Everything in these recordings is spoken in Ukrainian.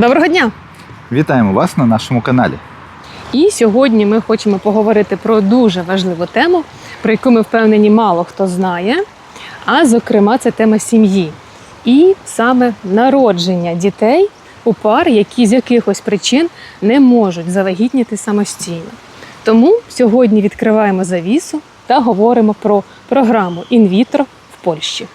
Доброго дня! Вітаємо вас на нашому каналі. І сьогодні ми хочемо поговорити про дуже важливу тему, про яку ми впевнені мало хто знає. А зокрема, це тема сім'ї. І саме народження дітей у пар, які з якихось причин не можуть завагітніти самостійно. Тому сьогодні відкриваємо завісу та говоримо про програму інвітро в Польщі.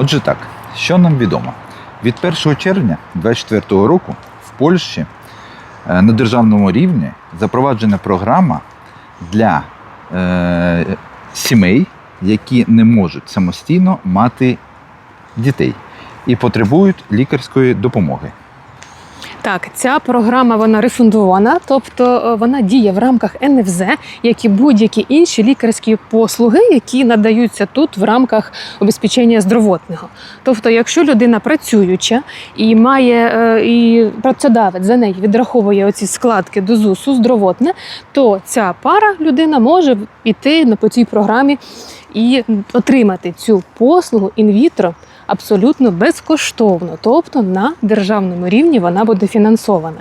Отже, так, що нам відомо? Від 1 червня 2024 року в Польщі е, на державному рівні запроваджена програма для е, сімей, які не можуть самостійно мати дітей і потребують лікарської допомоги. Так, ця програма вона рефундована, тобто е, вона діє в рамках НФЗ, як і будь-які інші лікарські послуги, які надаються тут в рамках обезпечення здоровотного. Тобто, якщо людина працююча і має е, і працедавець за неї відраховує оці складки до ЗУСу здоровотне, то ця пара людина може піти на по цій програмі і отримати цю послугу інвітро абсолютно безкоштовно, тобто на державному рівні вона буде фінансована.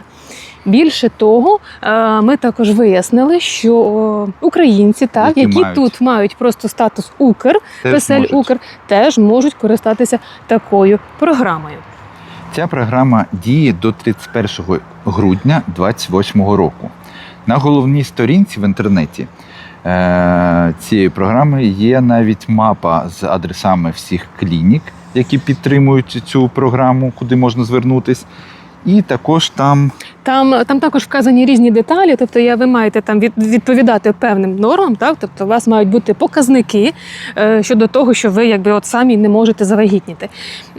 Більше того, е, ми також вияснили, що українці, так Які які, мають. тут мають просто статус Укр, можуть. Укр, теж можуть користатися такою програмою. Ця програма діє до 31 грудня 2028 року. На головній сторінці в інтернеті е, цієї програми є навіть мапа з адресами всіх клінік, які підтримують цю програму, куди можна звернутись. І також там Там, там також вказані різні деталі, тобто я, ви маєте там від, відповідати певним нормам, так? тобто у вас мають бути показники е, щодо того, що ви якби от самі не можете завагітніти.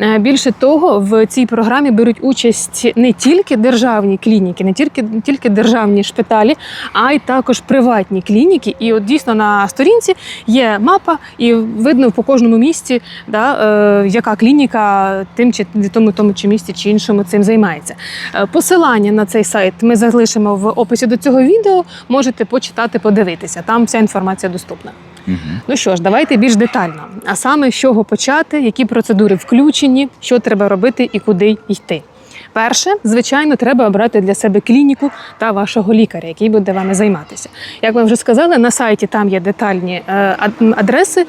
Е, більше того, в цій програмі беруть участь не тільки державні клініки, не тільки, не тільки державні шпиталі, а й також приватні клініки. І от дійсно на сторінці є мапа, і видно по кожному місці, да, е, яка клініка тим чи тому, тому чи місці чи іншому цим займається. Посилання на цей сайт ми залишимо в описі до цього відео. Можете почитати, подивитися. Там вся інформація доступна. Ну що ж, давайте більш детально. А саме з чого почати, які процедури включені, що треба робити і куди йти. Перше, звичайно, треба обрати для себе клініку та вашого лікаря, який буде вами займатися. Як ми вже сказали, на сайті там є детальні е, адреси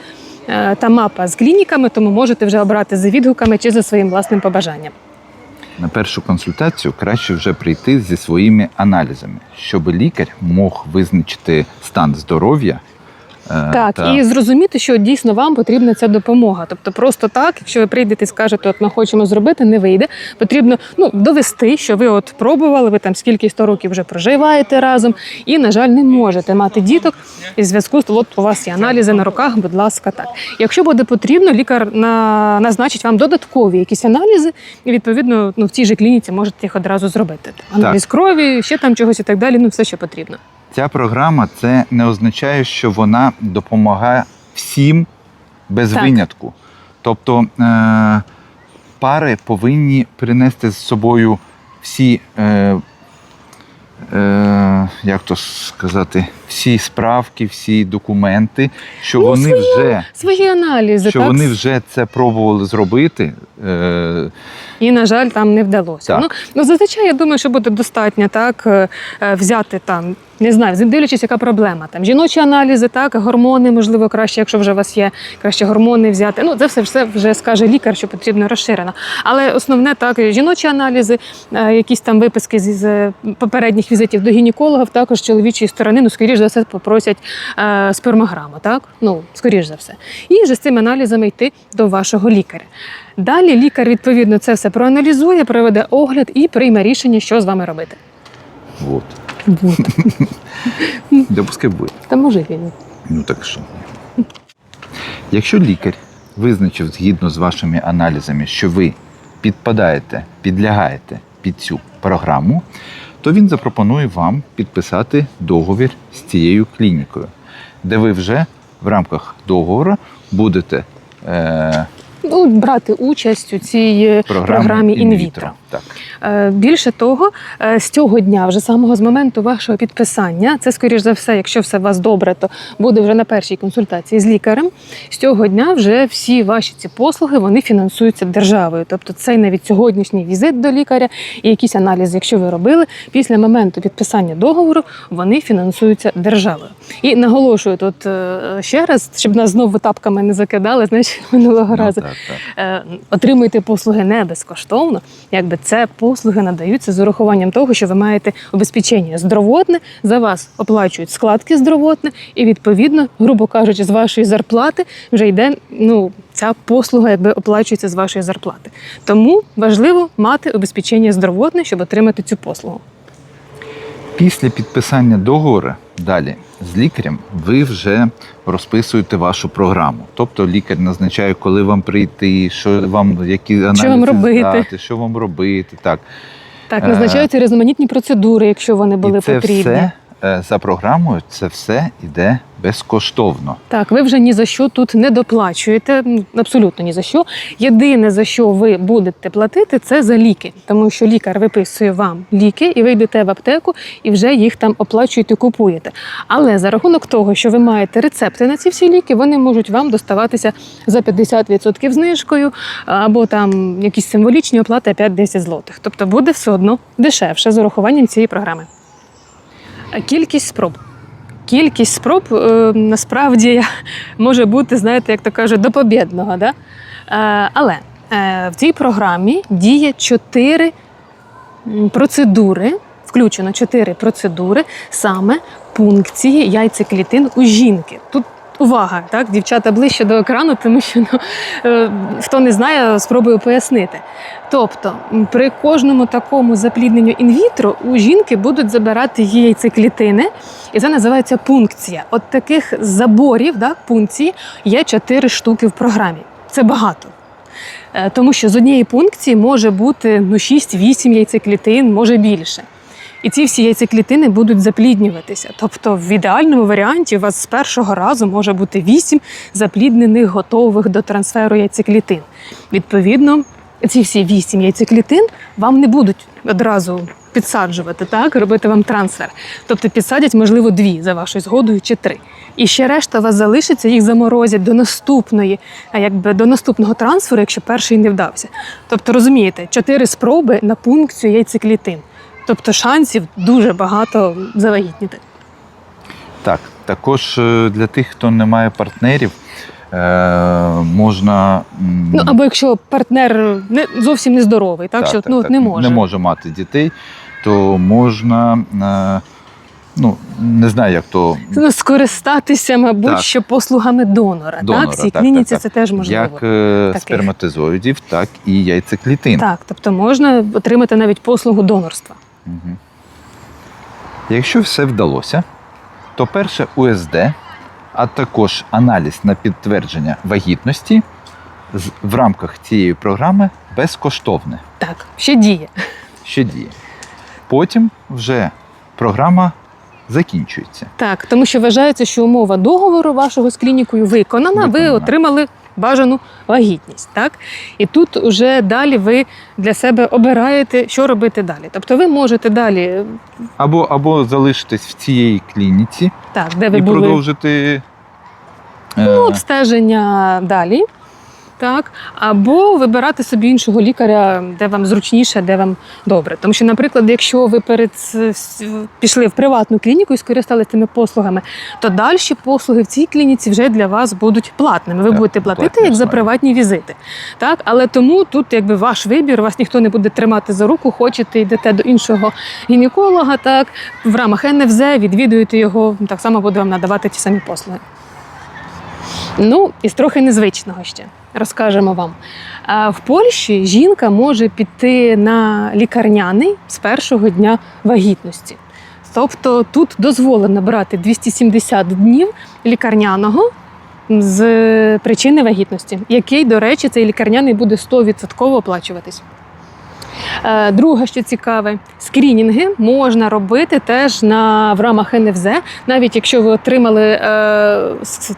е, та мапа з клініками, тому можете вже обрати за відгуками чи за своїм власним побажанням. На першу консультацію краще вже прийти зі своїми аналізами, щоб лікар мог визначити стан здоров'я. Е, Так, та- і зрозуміти, що дійсно вам потрібна ця допомога. Тобто, просто так, якщо ви прийдете і скажете, от ми хочемо зробити, не вийде. Потрібно ну довести, що ви от пробували, ви там скільки 100 років вже проживаєте разом, і на жаль, не можете мати діток і в зв'язку з от у вас є аналізи на руках. Будь ласка, так. Якщо буде потрібно, лікар на назначить вам додаткові якісь аналізи, і відповідно ну в цій же клініці можете їх одразу зробити. Аналіз крові, ще там чогось і так далі. Ну все, що потрібно. Ця програма це не означає, що вона допомагає всім без Так. винятку. Тобто е, пари повинні принести з собою всі, е, е, як то сказати, всі справки, всі документи, що Ну, вони свої вже. Свої аналізи, Що так? вони вже це пробували зробити, е, І, на жаль, там не вдалося. Так. Ну, ну, зазвичай, я думаю, що буде достатньо так е, е, взяти там, не знаю, дивлячись, яка проблема. Там жіночі аналізи, так, гормони, можливо, краще, якщо вже у вас є краще гормони взяти. Ну, це все, все вже скаже лікар, що потрібно розширено. Але основне так, жіночі аналізи, е, якісь там виписки з, попередніх візитів до гінекологів, також чоловічої сторони, ну, скоріш за все, попросять е, спермограму, так? Ну, скоріш за все. І вже з цими аналізами йти до вашого лікаря. Далі лікар відповідно це все проаналізує, проведе огляд і прийме рішення, що з вами робити. вот. Вот. Допускай буде. Та може він. Ну так що. Якщо лікар визначив згідно з вашими аналізами, що ви підпадаєте, підлягаєте під цю програму, то він запропонує вам підписати договір з цією клінікою, де ви вже в рамках договору будете е, Ну, брати участь у цій е, програмі інвітро. Так. Е, Більше того, е, з цього дня, вже самого з моменту вашого підписання, це скоріш за все, якщо все у вас добре, то буде вже на першій консультації з лікарем. З цього дня вже всі ваші ці послуги вони фінансуються державою. Тобто, цей навіть сьогоднішній візит до лікаря і якісь аналізи, якщо ви робили, після моменту підписання договору вони фінансуються державою. І наголошую тут е, ще раз, щоб нас знову тапками не закидали, знаєш, минулого разу. Ну, так, так. Е, отримуєте послуги не безкоштовно, якби це послуги надаються з урахуванням того, що ви маєте обезпечення здоровотне, за вас оплачують складки здоровотне, і відповідно, грубо кажучи, з вашої зарплати вже йде ну. Ця послуга якби оплачується з вашої зарплати. Тому важливо мати обезпечення здоровотне, щоб отримати цю послугу. Після підписання договору далі з лікарем ви вже розписуєте вашу програму. Тобто лікар назначає, коли вам прийти, що вам які аналізи вам робити. здати, що вам робити. Так, Так, Е, назначаються різноманітні процедури, якщо вони були і це потрібні. все за програмою, це все йде безкоштовно. Так, ви вже ні за що тут не доплачуєте, абсолютно ні за що. Єдине за що ви будете платити, це за ліки, тому що лікар виписує вам ліки, і ви йдете в аптеку і вже їх там оплачуєте, купуєте. Але за рахунок того, що ви маєте рецепти на ці всі ліки, вони можуть вам доставатися за 50% знижкою, або там якісь символічні оплати 5-10 злотих. Тобто буде все одно дешевше з урахуванням цієї програми. Кількість спроб. Кількість спроб е, насправді може бути, знаєте, як то кажуть, до побєдного. Да? Е, але е, в цій програмі діє чотири процедури, включено чотири процедури саме пункції яйцеклітин у жінки. Тут увага, так, дівчата ближче до екрану, тому що ну, е, хто не знає, спробую пояснити. Тобто, при кожному такому заплідненню інвітро у жінки будуть забирати яйцеклітини, і це називається пункція. От таких заборів, да, пункції, є чотири штуки в програмі. Це багато. Е, Тому що з однієї пункції може бути ну, 6-8 яйцеклітин, може більше. І ці всі яйцеклітини будуть запліднюватися. Тобто, в ідеальному варіанті у вас з першого разу може бути 8 запліднених, готових до трансферу яйцеклітин. Відповідно, ці всі 8 яйцеклітин вам не будуть одразу підсаджувати, так, робити вам трансфер. Тобто підсадять, можливо, дві за вашою згодою чи три. І ще решта у вас залишиться, їх заморозять до наступної, а якби до наступного трансферу, якщо перший не вдався. Тобто, розумієте, чотири спроби на пункцію яйцеклітин. Тобто шансів дуже багато завагітніти. Так, також е, для тих, хто не має партнерів, е, можна. Ну або якщо партнер не зовсім не здоровий, так, що ну от не може. не може мати дітей, то можна. е, Ну, не знаю, як то Ну, скористатися, мабуть, Так. що послугами донора. Донора, так, в цій так, клініці так, це теж можливо. як таких. сперматозоїдів, так і яйцеклітин. Так, тобто можна отримати навіть послугу донорства. Якщо все вдалося, то перше УСД, а також аналіз на підтвердження вагітності в рамках цієї програми безкоштовне. Так, ще діє. Ще діє. Потім вже програма закінчується. Так, тому що вважається, що умова договору вашого з клінікою виконана, ви отримали бажану вагітність. Так? І тут вже далі ви для себе обираєте, що робити далі. Тобто ви можете далі, Або, або залишитись в цієї клініці так, де ви і були продовжити. е, ну, обстеження далі. Так, або вибирати собі іншого лікаря, де вам зручніше, де вам добре. Тому що, наприклад, якщо ви перед пішли в приватну клініку і скористалися цими послугами, то далі послуги в цій клініці вже для вас будуть платними. Ви Так, будете платити платні як за приватні візити. Так, але тому тут якби ваш вибір, вас ніхто не буде тримати за руку, хочете йдете до іншого гінеколога, так в рамах НФЗ відвідуєте його, так само буде вам надавати ті самі послуги. Ну, із трохи незвичного ще розкажемо вам. В Польщі жінка може піти на лікарняний з першого дня вагітності. Тобто тут дозволено брати 270 днів лікарняного з причини вагітності, який, до речі, цей лікарняний буде 100% оплачуватись. Е, Друге, що цікаве, скрінінги можна робити теж на в рамах НФЗ, навіть якщо ви отримали е,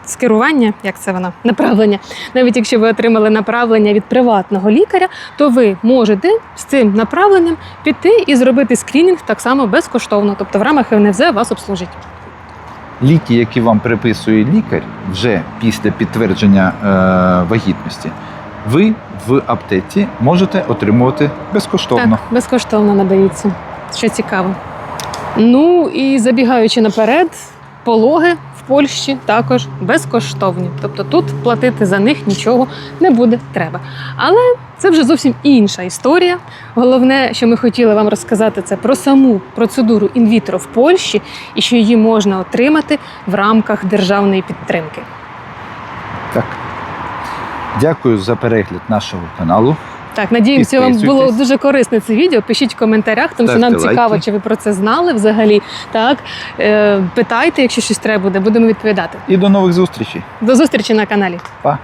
скерування, як це воно, направлення, навіть якщо ви отримали направлення від приватного лікаря, то ви можете з цим направленням піти і зробити скрінінг так само безкоштовно. Тобто в рамах НФЗ вас обслужить. Ліки, які вам приписує лікар, вже після підтвердження е, вагітності, ви в аптеці можете отримувати безкоштовно. Так, безкоштовно надаються. Що цікаво. Ну і забігаючи наперед, пологи в Польщі також безкоштовні. Тобто тут платити за них нічого не буде треба. Але це вже зовсім інша історія. Головне, що ми хотіли вам розказати, це про саму процедуру інвітро в Польщі і що її можна отримати в рамках державної підтримки. Так. Дякую за перегляд нашого каналу. Так, надіємося, вам було дуже корисне це відео. Пишіть в коментарях, тому що нам цікаво, чи ви про це знали взагалі. Так, е, питайте, якщо щось треба буде, будемо відповідати. І до нових зустрічей. До зустрічі на каналі. Па!